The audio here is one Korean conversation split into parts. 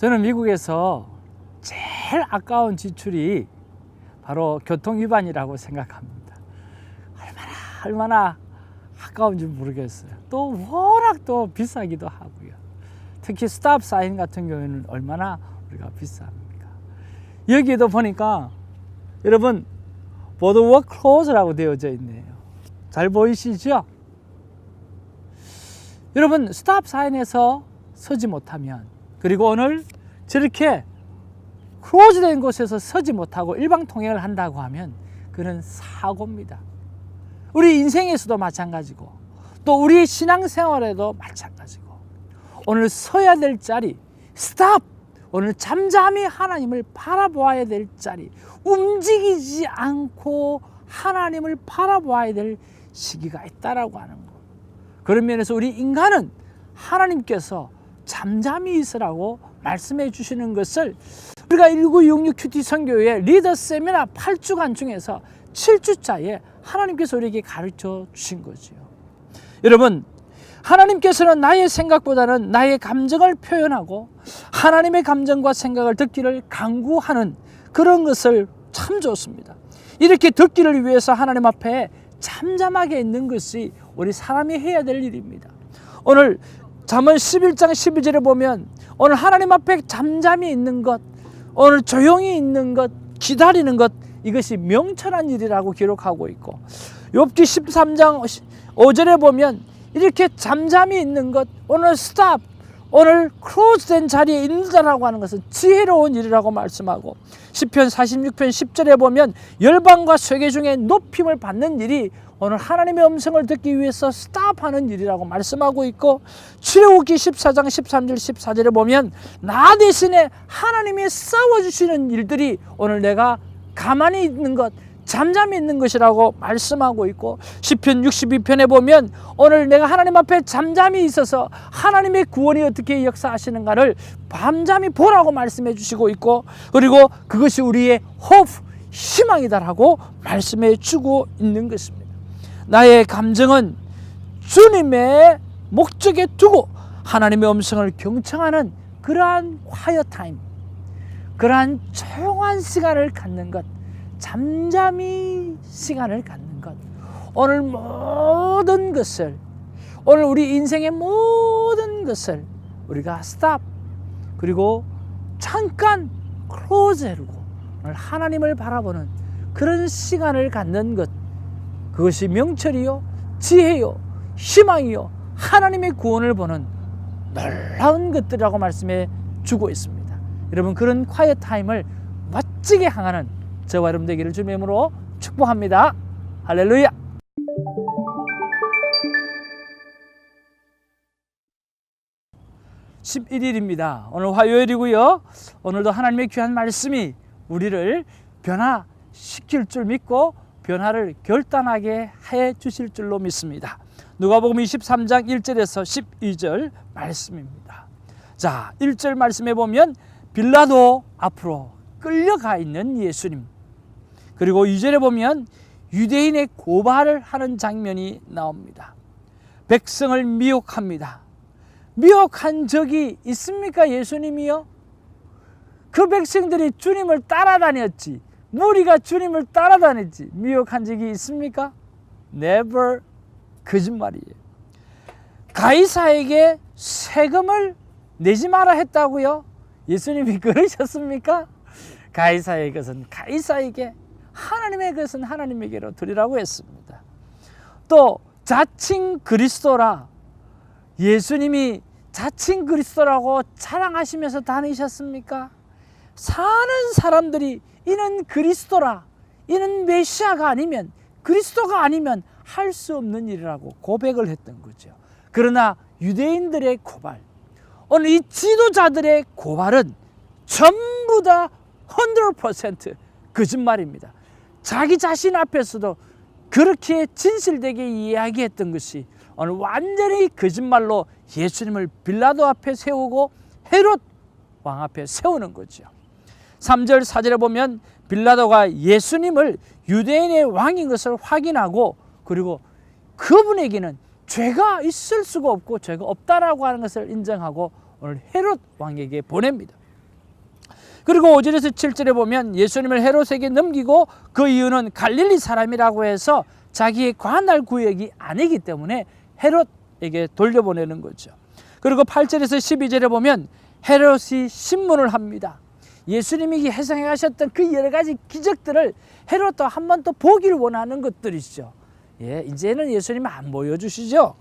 저는 미국에서 제일 아까운 지출이 바로 교통 위반이라고 생각합니다. 얼마나 얼마나 아까운지 모르겠어요. 또 워낙 또 비싸기도 하고요. 특히 스탑 사인 같은 경우에는 얼마나 우리가 비쌉니까? 여기에도 보니까 여러분 보드워크 클로즈라고 되어져 있네요. 잘 보이시죠? 여러분 스탑 사인에서 서지 못하면 그리고 오늘 저렇게 클로즈된 곳에서 서지 못하고 일방 통행을 한다고 하면 그는 사고입니다. 우리 인생에서도 마찬가지고 또 우리 신앙생활에도 마찬가지고 오늘 서야 될 자리 스탑 오늘 잠잠히 하나님을 바라보아야 될 자리 움직이지 않고 하나님을 바라보아야 될 시기가 있다라고 하는 거. 그런 면에서 우리 인간은 하나님께서 잠잠히 있으라고 말씀해 주시는 것을 우리가 1966 큐티 선교회 리더 세미나 8주간 중에서 7주차에 하나님께서 우리에게 가르쳐 주신 거지요. 여러분, 하나님께서는 나의 생각보다는 나의 감정을 표현하고 하나님의 감정과 생각을 듣기를 강구하는 그런 것을 참 좋습니다. 이렇게 듣기를 위해서 하나님 앞에 잠잠하게 있는 것이 우리 사람이 해야 될 일입니다. 오늘 잠언 11장 12절에 보면 오늘 하나님 앞에 잠잠히 있는 것, 오늘 조용히 있는 것, 기다리는 것 이것이 명철한 일이라고 기록하고 있고 욥기 13장 5절에 보면 이렇게 잠잠히 있는 것, 오늘 스탑, 오늘 클로즈된 자리에 있는다라고 하는 것은 지혜로운 일이라고 말씀하고 시편 46편 10절에 보면 열방과 세계 중에 높임을 받는 일이 오늘 하나님의 음성을 듣기 위해서 스탑하는 일이라고 말씀하고 있고 출애굽기 14장 13절 14절에 보면 나 대신에 하나님이 싸워주시는 일들이 오늘 내가 가만히 있는 것 잠잠히 있는 것이라고 말씀하고 있고 시편 62편에 보면 오늘 내가 하나님 앞에 잠잠히 있어서 하나님의 구원이 어떻게 역사하시는가를 밤잠히 보라고 말씀해 주시고 있고 그리고 그것이 우리의 호프 희망이다라고 말씀해 주고 있는 것입니다. 나의 감정은 주님의 목적에 두고 하나님의 음성을 경청하는 그러한 콰이어 타임 그러한 조용한 시간을 갖는 것 잠잠히 시간을 갖는 것. 오늘 모든 것을, 오늘 우리 인생의 모든 것을 우리가 스탑, 그리고 잠깐 클로즈 해두고 오늘 하나님을 바라보는 그런 시간을 갖는 것. 그것이 명철이요, 지혜요, 희망이요, 하나님의 구원을 보는 놀라운 것들이라고 말씀해 주고 있습니다. 여러분, 그런 콰이어 타임을 멋지게 향하는 저와 여러분 되기를 주님의 이름으로 축복합니다. 할렐루야. (11일입니다) 오늘 화요일이고요 오늘도 하나님의 귀한 말씀이 우리를 변화시킬 줄 믿고 변화를 결단하게 해 주실 줄로 믿습니다 누가복음 23장 1절에서 12절 말씀입니다 자 1절 말씀에 보면 빌라도 앞으로 끌려가 있는 예수님 그리고 2절에 보면 유대인의 고발을 하는 장면이 나옵니다. 백성을 미혹합니다. 미혹한 적이 있습니까? 예수님이요? 그 백성들이 주님을 따라다녔지. 무리가 주님을 따라다녔지. 미혹한 적이 있습니까? Never 거짓말이에요. 가이사에게 세금을 내지 마라 했다고요? 예수님이 그러셨습니까? 가이사의 것은 가이사에게 하나님의 것은 하나님에게로 드리라고 했습니다. 또 자칭 그리스도라 예수님이 자칭 그리스도라고 자랑하시면서 다니셨습니까? 사는 사람들이 이는 그리스도라 이는 메시아가 아니면 그리스도가 아니면 할 수 없는 일이라고 고백을 했던 거죠. 그러나 유대인들의 고발 오늘 이 지도자들의 고발은 전부 다 100% 거짓말입니다. 자기 자신 앞에서도 그렇게 진실되게 이야기했던 것이 오늘 완전히 거짓말로 예수님을 빌라도 앞에 세우고 헤롯 왕 앞에 세우는 거죠. 3절 4절에 보면 빌라도가 예수님을 유대인의 왕인 것을 확인하고 그리고 그분에게는 죄가 있을 수가 없고 죄가 없다라고 하는 것을 인정하고 오늘 헤롯 왕에게 보냅니다. 그리고 5절에서 7절에 보면 예수님을 헤롯에게 넘기고 그 이유는 갈릴리 사람이라고 해서 자기의 관할 구역이 아니기 때문에 헤롯에게 돌려보내는 거죠. 그리고 8절에서 12절에 보면 헤롯이 신문을 합니다. 예수님이 해상해 가셨던 그 여러 가지 기적들을 헤롯도 한번더 보기를 원하는 것들이죠. 예, 이제는 예수님 안 보여주시죠.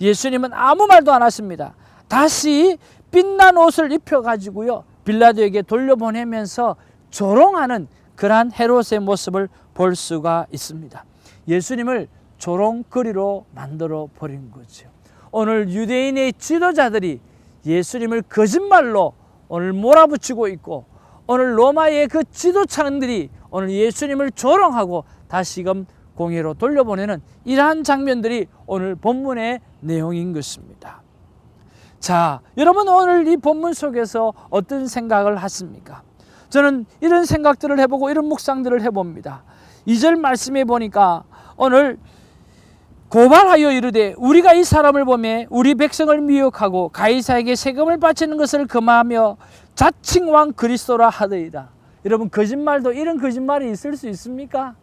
예수님은 아무 말도 안 하십니다. 다시 빛난 옷을 입혀 가지고요 빌라도에게 돌려보내면서 조롱하는 그러한 헤롯의 모습을 볼 수가 있습니다. 예수님을 조롱거리로 만들어 버린 거죠. 오늘 유대인의 지도자들이 예수님을 거짓말로 오늘 몰아붙이고 있고 오늘 로마의 그 지도층들이 오늘 예수님을 조롱하고 다시금 공회로 돌려보내는 이러한 장면들이 오늘 본문의 내용인 것입니다. 자, 여러분 오늘 이 본문 속에서 어떤 생각을 하십니까? 저는 이런 생각들을 해보고 이런 묵상들을 해봅니다. 2절 말씀에 보니까 오늘 고발하여 이르되 우리가 이 사람을 보매 우리 백성을 미혹하고 가이사에게 세금을 바치는 것을 금하며 자칭 왕 그리스도라 하더이다. 여러분 거짓말도 이런 거짓말이 있을 수 있습니까?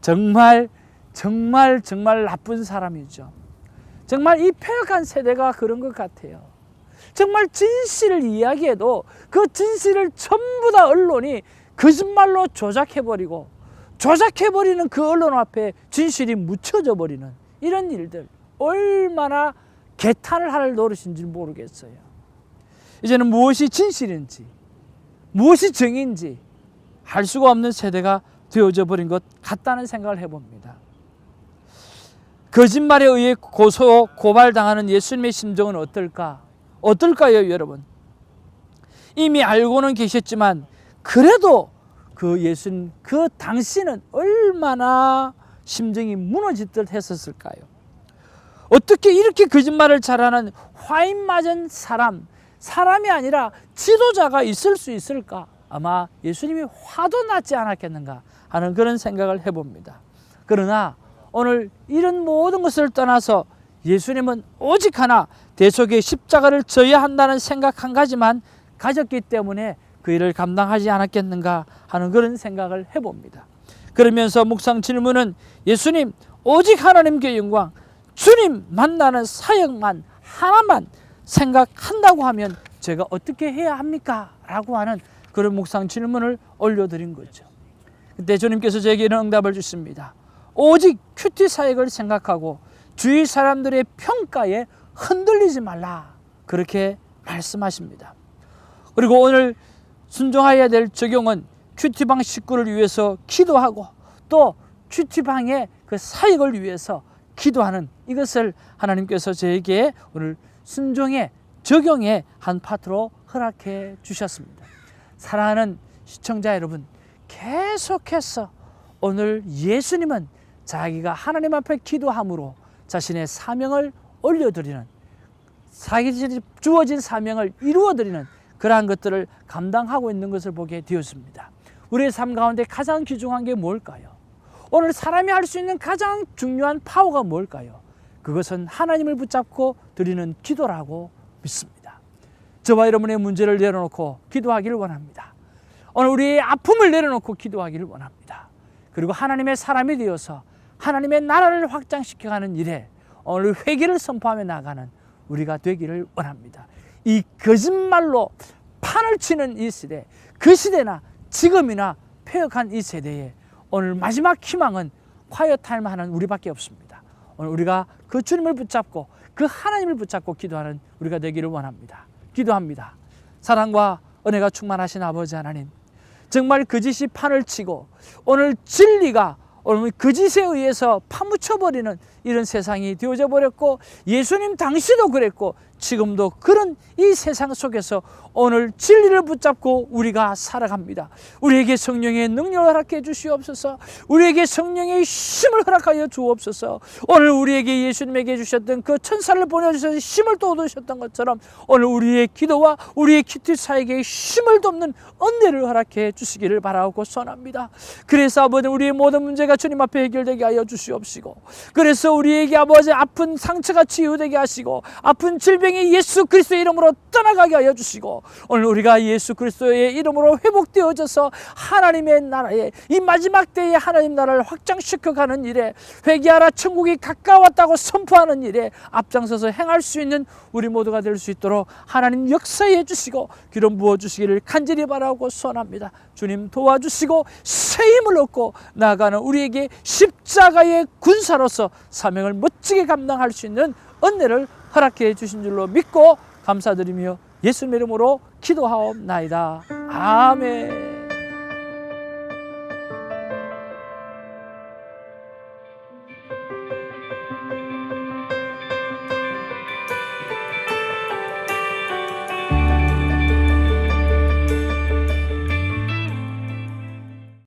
정말 정말 정말 나쁜 사람이죠. 정말 이 폐역한 세대가 그런 것 같아요. 정말 진실을 이야기해도 그 진실을 전부 다 언론이 거짓말로 조작해버리고 조작해버리는 그 언론 앞에 진실이 묻혀져 버리는 이런 일들 얼마나 개탄을 할 노릇인지 모르겠어요. 이제는 무엇이 진실인지 무엇이 정인지 할 수가 없는 세대가 되어져 버린 것 같다는 생각을 해봅니다. 거짓말에 의해 고소 고발당하는 예수님의 심정은 어떨까? 어떨까요, 여러분? 이미 알고는 계셨지만 그래도 그 예수님 그 당시는 얼마나 심정이 무너질 듯 했었을까요? 어떻게 이렇게 거짓말을 잘하는 화인 맞은 사람, 사람이 아니라 지도자가 있을 수 있을까? 아마 예수님이 화도 났지 않았겠는가 하는 그런 생각을 해봅니다. 그러나 오늘 이런 모든 것을 떠나서 예수님은 오직 하나 대속의 십자가를 져야 한다는 생각 한 가지만 가졌기 때문에 그 일을 감당하지 않았겠는가 하는 그런 생각을 해봅니다. 그러면서 묵상 질문은 예수님 오직 하나님께 영광 주님 만나는 사역만 하나만 생각한다고 하면 제가 어떻게 해야 합니까? 라고 하는 그런 묵상 질문을 올려드린 거죠. 그때 주님께서 제게 이런 응답을 주십니다. 오직 큐티 사역을 생각하고 주위 사람들의 평가에 흔들리지 말라. 그렇게 말씀하십니다. 그리고 오늘 순종해야 될 적용은 큐티방 식구를 위해서 기도하고 또 큐티방의 그 사역을 위해서 기도하는 이것을 하나님께서 저에게 오늘 순종의 적용의 한 파트로 허락해 주셨습니다. 사랑하는 시청자 여러분, 계속해서 오늘 예수님은 자기가 하나님 앞에 기도함으로 자신의 사명을 올려드리는 자기 주어진 사명을 이루어드리는 그러한 것들을 감당하고 있는 것을 보게 되었습니다. 우리의 삶 가운데 가장 귀중한 게 뭘까요? 오늘 사람이 할 수 있는 가장 중요한 파워가 뭘까요? 그것은 하나님을 붙잡고 드리는 기도라고 믿습니다. 저와 여러분의 문제를 내려놓고 기도하기를 원합니다. 오늘 우리의 아픔을 내려놓고 기도하기를 원합니다. 그리고 하나님의 사람이 되어서 하나님의 나라를 확장시켜가는 일에 오늘 회개를 선포하며 나가는 우리가 되기를 원합니다. 이 거짓말로 판을 치는 이 시대, 그 시대나 지금이나 폐역한 이 세대에 오늘 마지막 희망은 콰이어 타임 하는 우리밖에 없습니다. 오늘 우리가 그 주님을 붙잡고 그 하나님을 붙잡고 기도하는 우리가 되기를 원합니다. 기도합니다. 사랑과 은혜가 충만하신 아버지 하나님, 정말 거짓이 판을 치고 오늘 진리가 오늘 거짓에 의해서 파묻혀버리는 이런 세상이 되어져 버렸고 예수님 당시도 그랬고 지금도 그런 이 세상 속에서 오늘 진리를 붙잡고 우리가 살아갑니다. 우리에게 성령의 능력을 허락해 주시옵소서. 우리에게 성령의 힘을 허락하여 주옵소서. 오늘 우리에게 예수님에게 주셨던 그 천사를 보내주셔서 힘을 또 얻으셨던 것처럼 오늘 우리의 기도와 우리의 키트 사에게 힘을 돕는 은혜를 허락해 주시기를 바라고 선합니다. 그래서 아버지 우리의 모든 문제가 주님 앞에 해결되게 하여 주시옵시고 그래서 우리에게 아버지 아픈 상처가 치유되게 하시고 아픈 질병 질병이 예수 그리스도의 이름으로 떠나가게 하여 주시고 오늘 우리가 예수 그리스도의 이름으로 회복되어져서 하나님의 나라에 이 마지막 때에 하나님 나라를 확장시켜 가는 일에 회개하라 천국이 가까웠다고 선포하는 일에 앞장서서 행할 수 있는 우리 모두가 될 수 있도록 하나님 역사해 주시고 기름 부어 주시기를 간절히 바라고 소원합니다. 주님 도와주시고 새 힘을 얻고 나아가는 우리에게 십자가의 군사로서 사명을 멋지게 감당할 수 있는 은혜를 허락해 주신 줄로 믿고 감사드리며 예수님 이름으로 기도하옵나이다. 아멘.